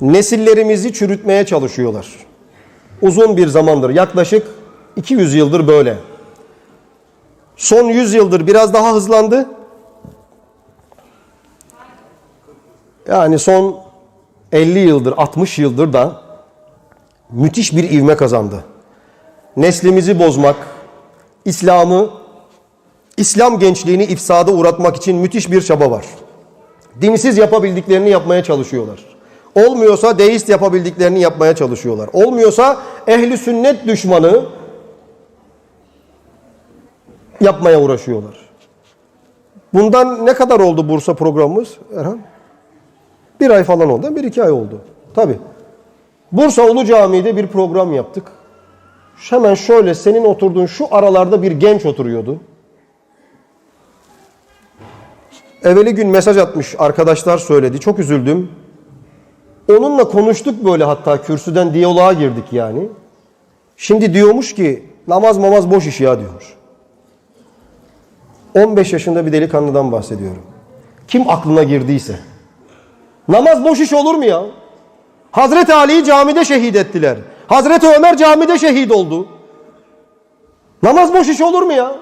Nesillerimizi çürütmeye çalışıyorlar. Uzun bir zamandır, yaklaşık 200 yıldır böyle. Son 100 yıldır biraz daha hızlandı. Yani son 50 yıldır, 60 yıldır da müthiş bir ivme kazandı. Neslimizi bozmak, İslam'ı, İslam gençliğini ifsada uğratmak için müthiş bir çaba var. Dinsiz yapabildiklerini yapmaya çalışıyorlar. Olmuyorsa deist yapabildiklerini yapmaya çalışıyorlar. Olmuyorsa ehli sünnet düşmanı yapmaya uğraşıyorlar. Bundan ne kadar oldu Bursa programımız Erhan? Bir ay falan oldu. Bir iki ay oldu. Tabi. Bursa Ulu Camii'de bir program yaptık. Hemen şöyle senin oturduğun şu aralarda bir genç oturuyordu. Evveli gün mesaj atmış arkadaşlar söyledi. Çok üzüldüm. Onunla konuştuk böyle hatta kürsüden diyaloğa girdik yani. Şimdi diyormuş ki namaz mamaz boş iş ya diyor. 15 yaşında bir delikanlıdan bahsediyorum. Kim aklına girdiyse. Namaz boş iş olur mu ya? Hazreti Ali'yi camide şehit ettiler. Hazreti Ömer camide şehit oldu. Namaz boş iş olur mu ya?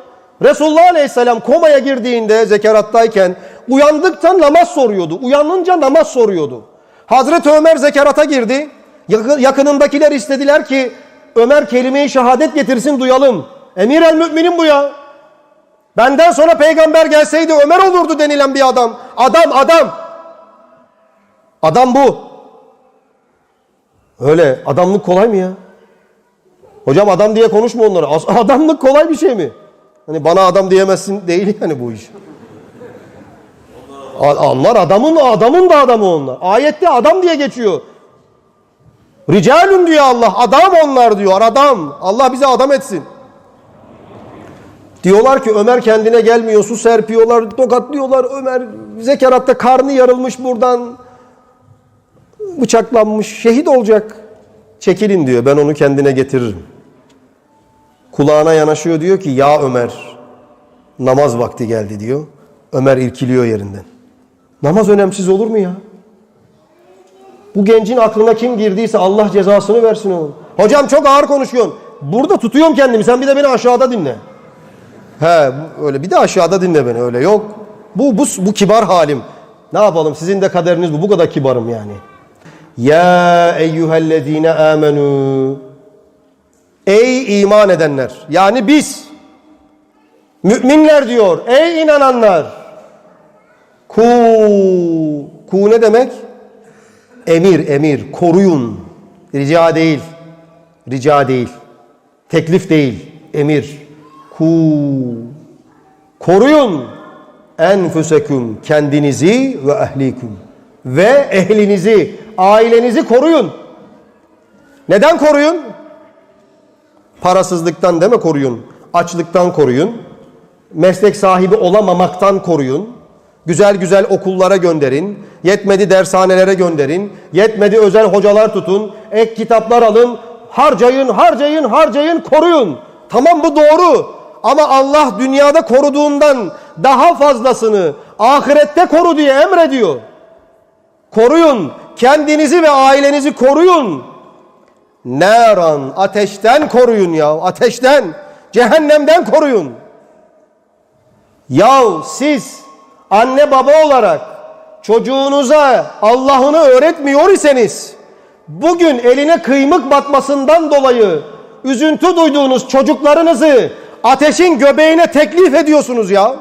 Resulullah Aleyhisselam komaya girdiğinde zekerattayken uyandıktan namaz soruyordu. Uyanınca namaz soruyordu. Hazreti Ömer zekerata girdi. Yakı- Yakınındakiler istediler ki Ömer kelime-i şehadet getirsin duyalım. Emir el müminin bu ya. Benden sonra peygamber gelseydi Ömer olurdu denilen bir adam. Adam adam. Adam bu. Öyle adamlık kolay mı ya? Hocam adam diye konuşma onlara. Adamlık kolay bir şey mi? Hani bana adam diyemezsin değil yani bu iş. Onlar adamın adamın da adamı onlar. Ayette adam diye geçiyor. Ricalun diyor Allah. Adam onlar diyor. Adam. Allah bize adam etsin. Diyorlar ki Ömer kendine gelmiyor. Su serpiyorlar, tokatlıyorlar. Ömer zekeratta karnı yarılmış buradan. Bıçaklanmış. Şehit olacak. Çekilin diyor. Ben onu kendine getiririm. Kulağına yanaşıyor diyor ki ya Ömer namaz vakti geldi diyor. Ömer irkiliyor yerinden. Namaz önemsiz olur mu ya? Bu gencin aklına kim girdiyse Allah cezasını versin onun. Hocam çok ağır konuşuyorsun. Burada tutuyorum kendimi. Sen bir de beni aşağıda dinle. He öyle bir de aşağıda dinle beni öyle yok. Bu bu bu kibar halim. Ne yapalım sizin de kaderiniz bu. Bu kadar kibarım yani. Ya eyyühellezine amenu. Ey iman edenler. Yani biz müminler diyor. Ey inananlar. Ku ku ne demek? Emir, emir, koruyun. Rica değil. Rica değil. Teklif değil. Emir. Ku. Koruyun. Enfüseküm. Kendinizi ve ehlikum. Ve ehlinizi, ailenizi koruyun. Neden koruyun? Parasızlıktan deme koruyun. Açlıktan koruyun. Meslek sahibi olamamaktan koruyun. Güzel güzel okullara gönderin. Yetmedi dershanelere gönderin. Yetmedi özel hocalar tutun. Ek kitaplar alın. Harcayın, harcayın, harcayın, koruyun. Tamam bu doğru. Ama Allah dünyada koruduğundan daha fazlasını ahirette koru diye emrediyor. Koruyun. Kendinizi ve ailenizi koruyun. Neran ateşten koruyun ya ateşten cehennemden koruyun. Yahu siz anne baba olarak çocuğunuza Allah'ını öğretmiyor iseniz bugün eline kıymık batmasından dolayı üzüntü duyduğunuz çocuklarınızı ateşin göbeğine teklif ediyorsunuz ya.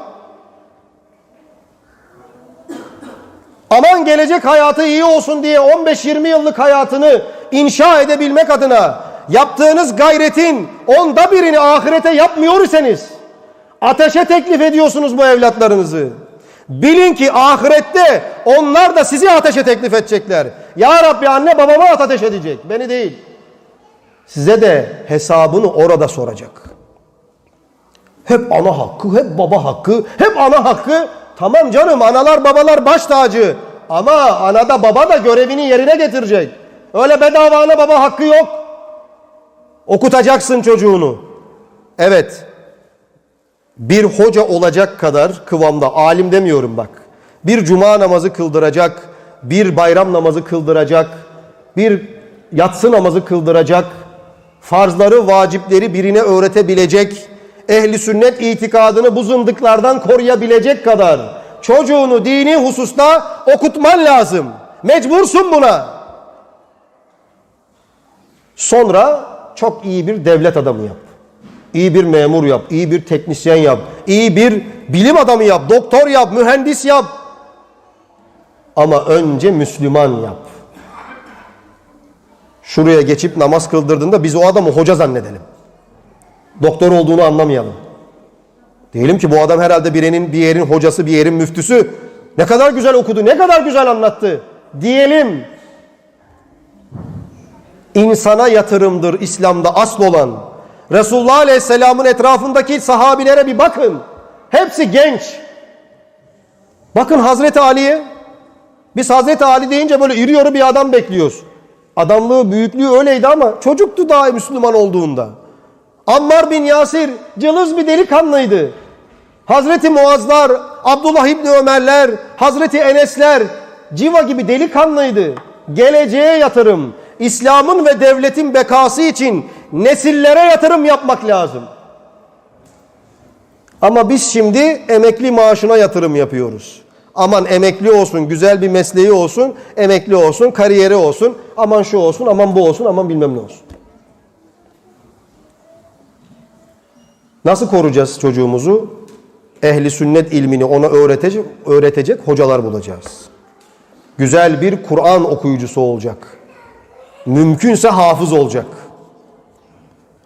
Aman gelecek hayatı iyi olsun diye 15-20 yıllık hayatını inşa edebilmek adına yaptığınız gayretin onda birini ahirete yapmıyor iseniz ateşe teklif ediyorsunuz bu evlatlarınızı. Bilin ki ahirette onlar da sizi ateşe teklif edecekler. Ya Rabbi anne babama ateş edecek. Beni değil. Size de hesabını orada soracak. Hep ana hakkı, hep baba hakkı, hep ana hakkı. Tamam canım analar babalar baş tacı. Ama anada baba da görevini yerine getirecek. Öyle bedava ana baba hakkı yok. Okutacaksın çocuğunu. Evet. Bir hoca olacak kadar kıvamda, alim demiyorum bak. Bir cuma namazı kıldıracak, bir bayram namazı kıldıracak, bir yatsı namazı kıldıracak, farzları, vacipleri birine öğretebilecek, ehli sünnet itikadını bu zındıklardan koruyabilecek kadar çocuğunu dini hususta okutman lazım. Mecbursun buna. Sonra çok iyi bir devlet adamı yap. İyi bir memur yap, iyi bir teknisyen yap, iyi bir bilim adamı yap, doktor yap, mühendis yap. Ama önce Müslüman yap. Şuraya geçip namaz kıldırdığında biz o adamı hoca zannedelim. Doktor olduğunu anlamayalım. Diyelim ki bu adam herhalde birinin bir yerin hocası, bir yerin müftüsü. Ne kadar güzel okudu, ne kadar güzel anlattı. Diyelim. İnsana yatırımdır İslam'da asıl olan. Resulullah Aleyhisselam'ın etrafındaki sahabilere bir bakın. Hepsi genç. Bakın Hazreti Ali'ye. Biz Hazreti Ali deyince böyle iri bir adam bekliyoruz. Adamlığı, büyüklüğü öyleydi ama çocuktu daha Müslüman olduğunda. Ammar bin Yasir cılız bir delikanlıydı. Hazreti Muazlar, Abdullah İbni Ömerler, Hazreti Enesler civa gibi delikanlıydı. Geleceğe yatırım, İslam'ın ve devletin bekası için nesillere yatırım yapmak lazım. Ama biz şimdi emekli maaşına yatırım yapıyoruz. Aman emekli olsun, güzel bir mesleği olsun, emekli olsun, kariyeri olsun, aman şu olsun, aman bu olsun, aman bilmem ne olsun. Nasıl koruyacağız çocuğumuzu? Ehli sünnet ilmini ona öğretecek, öğretecek hocalar bulacağız. Güzel bir Kur'an okuyucusu olacak. Mümkünse hafız olacak.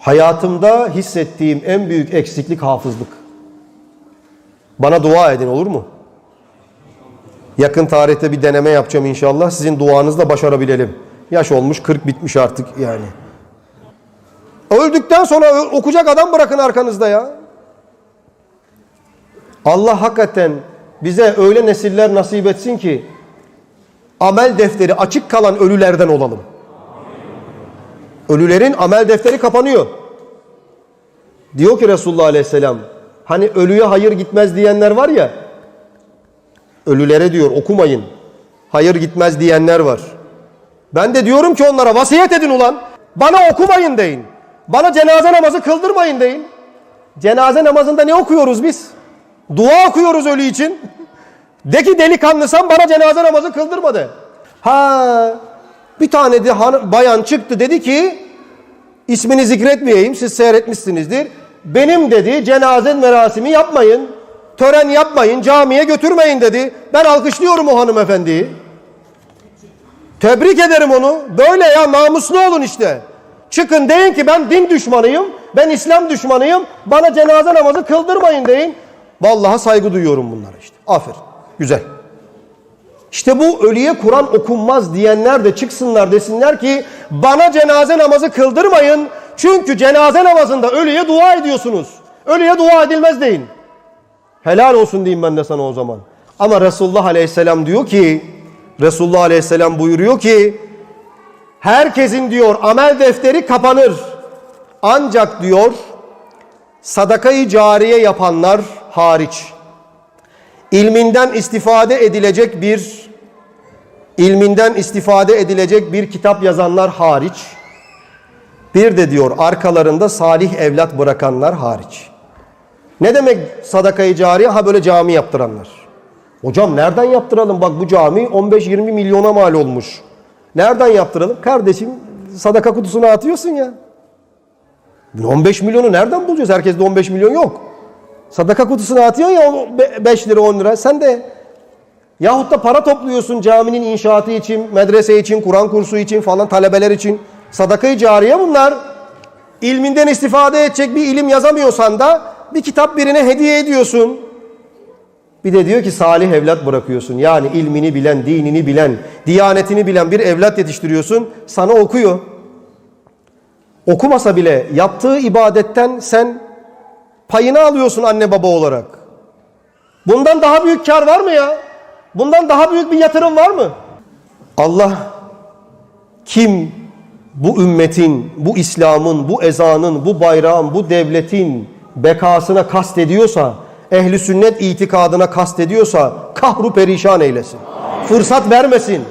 Hayatımda hissettiğim en büyük eksiklik hafızlık. Bana dua edin olur mu? Yakın tarihte bir deneme yapacağım inşallah. Sizin duanızla başarabilelim. Yaş olmuş 40 bitmiş artık yani. Öldükten sonra okuyacak adam bırakın arkanızda ya. Allah hakikaten bize öyle nesiller nasip etsin ki amel defteri açık kalan ölülerden olalım. Ölülerin amel defteri kapanıyor. Diyor ki Resulullah Aleyhisselam hani ölüye hayır gitmez diyenler var ya ölülere diyor okumayın. Hayır gitmez diyenler var. Ben de diyorum ki onlara vasiyet edin ulan. Bana okumayın deyin. Bana cenaze namazı kıldırmayın deyin. Cenaze namazında ne okuyoruz biz? Dua okuyoruz ölü için. De ki delikanlısan bana cenaze namazı kıldırma de. Ha bir tane de hanım, bayan çıktı dedi ki ismini zikretmeyeyim siz seyretmişsinizdir. Benim dedi cenaze merasimi yapmayın. Tören yapmayın, camiye götürmeyin dedi. Ben alkışlıyorum o hanımefendiyi. Tebrik ederim onu. Böyle ya namuslu olun işte. Çıkın deyin ki ben din düşmanıyım, ben İslam düşmanıyım. Bana cenaze namazı kıldırmayın deyin. Vallahi saygı duyuyorum bunlara işte. Aferin. Güzel. İşte bu ölüye Kur'an okunmaz diyenler de çıksınlar desinler ki bana cenaze namazı kıldırmayın. Çünkü cenaze namazında ölüye dua ediyorsunuz. Ölüye dua edilmez deyin. Helal olsun diyeyim ben de sana o zaman. Ama Resulullah Aleyhisselam diyor ki Resulullah Aleyhisselam buyuruyor ki herkesin diyor amel defteri kapanır. Ancak diyor sadakayı cariye yapanlar hariç ilminden istifade edilecek bir ilminden istifade edilecek bir kitap yazanlar hariç bir de diyor arkalarında salih evlat bırakanlar hariç. Ne demek sadakayı cariye? Ha böyle cami yaptıranlar. Hocam nereden yaptıralım? Bak bu cami 15-20 milyona mal olmuş. Nereden yaptıralım? Kardeşim sadaka kutusuna atıyorsun ya. 15 milyonu nereden bulacağız? Herkeste 15 milyon yok. Sadaka kutusuna atıyorsun ya 5 lira 10 lira. Sen de yahut da para topluyorsun caminin inşaatı için, medrese için, Kur'an kursu için falan talebeler için. Sadakayı cariye bunlar. İlminden istifade edecek bir ilim yazamıyorsan da bir kitap birine hediye ediyorsun. Bir de diyor ki salih evlat bırakıyorsun. Yani ilmini bilen, dinini bilen, diyanetini bilen bir evlat yetiştiriyorsun. Sana okuyor. Okumasa bile yaptığı ibadetten sen payını alıyorsun anne baba olarak. Bundan daha büyük kar var mı ya? Bundan daha büyük bir yatırım var mı? Allah kim bu ümmetin, bu İslam'ın, bu ezanın, bu bayrağın, bu devletin bekasına kast ediyorsa, ehli sünnet itikadına kast ediyorsa kahru perişan eylesin. Fırsat vermesin.